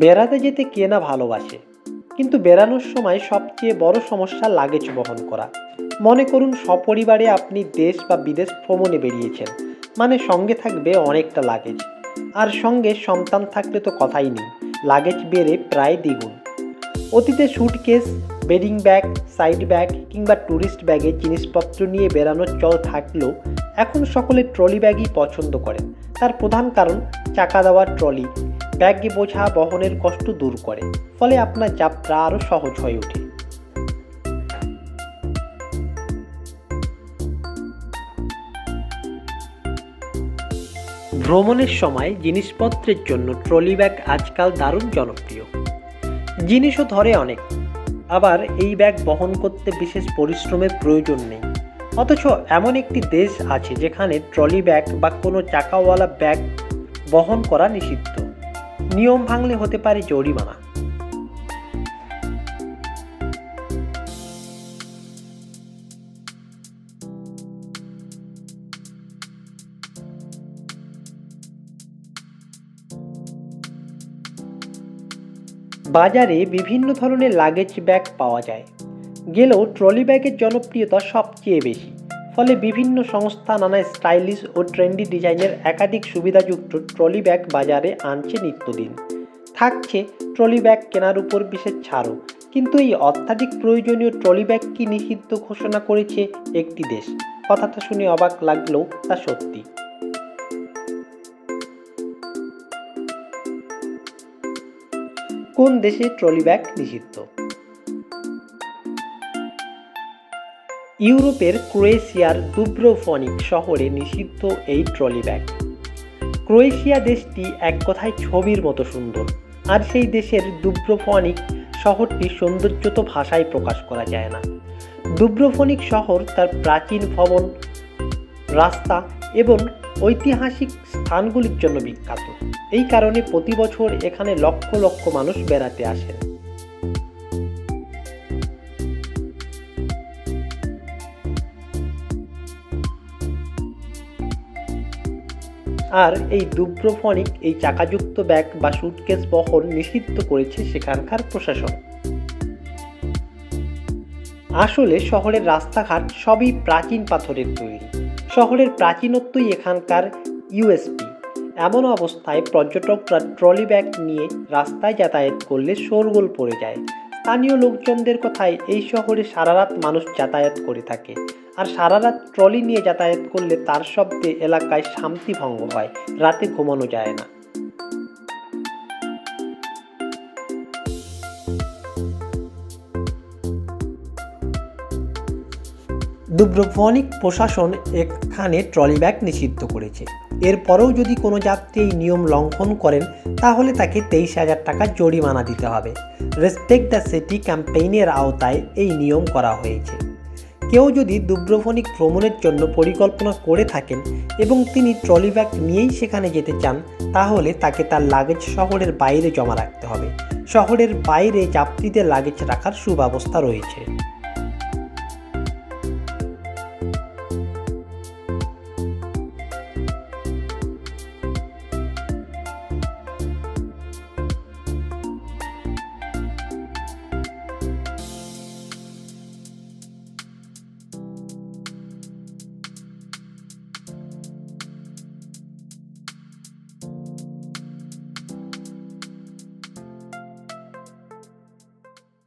বেড়াতে যেতে কে না ভালোবাসে। কিন্তু বেড়ানোর সময় সবচেয়ে বড় সমস্যা লাগেজ বহন করা। মনে করুন সপরিবারে আপনি দেশ বা বিদেশ ভ্রমণে বেরিয়েছেন মানে সঙ্গে থাকবে অনেকটা লাগেজ আর সঙ্গে সন্তান থাকলে তো কথাই নেই লাগেজ বেড়ে প্রায় দ্বিগুণ। অতীতে suitcase bedding bag side bag কিংবা ট্যুরিস্ট ব্যাগে জিনিসপত্র নিয়ে বেড়ানোর চল থাকলেও এখন সকলে ট্রলি ব্যাগই পছন্দ করেন। তার প্রধান কারণ চাকা দেওয়া ট্রলি ব্যাগে বোঝা বহনের কষ্ট দূর করে, ফলে আপনার যাত্রা আরও সহজ হয়ে ওঠে। ভ্রমণের সময় জিনিসপত্রের জন্য ট্রলি ব্যাগ আজকাল দারুণ জনপ্রিয়। জিনিসও ধরে অনেক। আবার এই ব্যাগ বহন করতে বিশেষ পরিশ্রমের প্রয়োজন নেই। অথচ এমন একটি দেশ আছে যেখানে ট্রলি ব্যাগ বা কোনো চাকাওয়ালা ব্যাগ বহন করা নিষিদ্ধ। নিয়ম ভাঙলে হতে পারে জরিমানা। বাজারে বিভিন্ন ধরনের লাগেজ ব্যাগ পাওয়া যায়। গেলেও ট্রলি ব্যাগের জনপ্রিয়তা সবচেয়ে বেশি। ফলে বিভিন্ন সংস্থা নানা স্টাইলিশ ও ট্রেন্ডি ডিজাইনের একাধিক সুবিধাযুক্ত ট্রলি ব্যাগ বাজারে আনছে নিত্যদিন। থাকছে ট্রলি ব্যাগ কেনার উপর বিশেষ ছাড়ও। কিন্তু এই অত্যাধিক প্রয়োজনীয় ট্রলি ব্যাগ কি নিষিদ্ধ ঘোষণা করেছে একটি দেশ? কথাটা শুনে অবাক লাগলেও তা সত্যি। কোন দেশে ট্রলি ব্যাগ নিষিদ্ধ? ইউরোপের ক্রোয়েশিয়ার দুব্রোফনিক শহরে নিষিদ্ধ এই ট্রলি ব্যাগ। ক্রোয়েশিয়া দেশটি এক কথায় ছবির মতো সুন্দর, আর সেই দেশের দুব্রোফনিক শহরটির সৌন্দর্য তো ভাষায় প্রকাশ করা যায় না। দুব্রোফনিক শহর তার প্রাচীন ভবন, রাস্তা এবং ঐতিহাসিক স্থানগুলির জন্য বিখ্যাত। এই কারণে প্রতি বছর এখানে লক্ষ লক্ষ মানুষ বেড়াতে আসেন। আর এই দুব্রফনিক এই চাকাযুক্ত ব্যাগ বা সুটকেস বহন নিষিদ্ধ করেছে সেখানকার প্রশাসন। আসলে শহরের রাস্তাঘাট সবই প্রাচীন পাথরের তৈরি। শহরের প্রাচীনত্বই এখানকার ইউএসপি এমন অবস্থায় পর্যটকরা ট্রলি ব্যাগ নিয়ে রাস্তায় যাতায়াত করলে শোরগোল পড়ে যায়। স্থানীয় লোকজনদের কথায় এই শহরে সারা রাত মানুষ যাতায়াত করে থাকে। আর সারা রাত ট্রলি নিয়ে যাতায়াত করলে তার শব্দে এলাকায় শান্তি ভঙ্গ হয়, রাতে ঘুমানো যায় না। দুব্রভনিক প্রশাসন এখানে ট্রলি ব্যাগ নিষিদ্ধ করেছে। এরপরেও যদি কোনো যাত্রী এই নিয়ম লঙ্ঘন করেন, তাহলে তাকে তেইশ হাজার টাকা জরিমানা দিতে হবে। রেসপেক্ট দ্য সিটি ক্যাম্পেইনের আওতায় এই নিয়ম করা হয়েছে। কেউ যদি দুব্রভনিক ভ্রমণের জন্য পরিকল্পনা করে থাকেন এবং তিনি ট্রলি ব্যাগ নিয়েই সেখানে যেতে চান, তাহলে তাকে তার লাগেজ শহরের বাইরে জমা রাখতে হবে। শহরের বাইরে যাত্রীদের লাগেজ রাখার সুব্যবস্থা রয়েছে।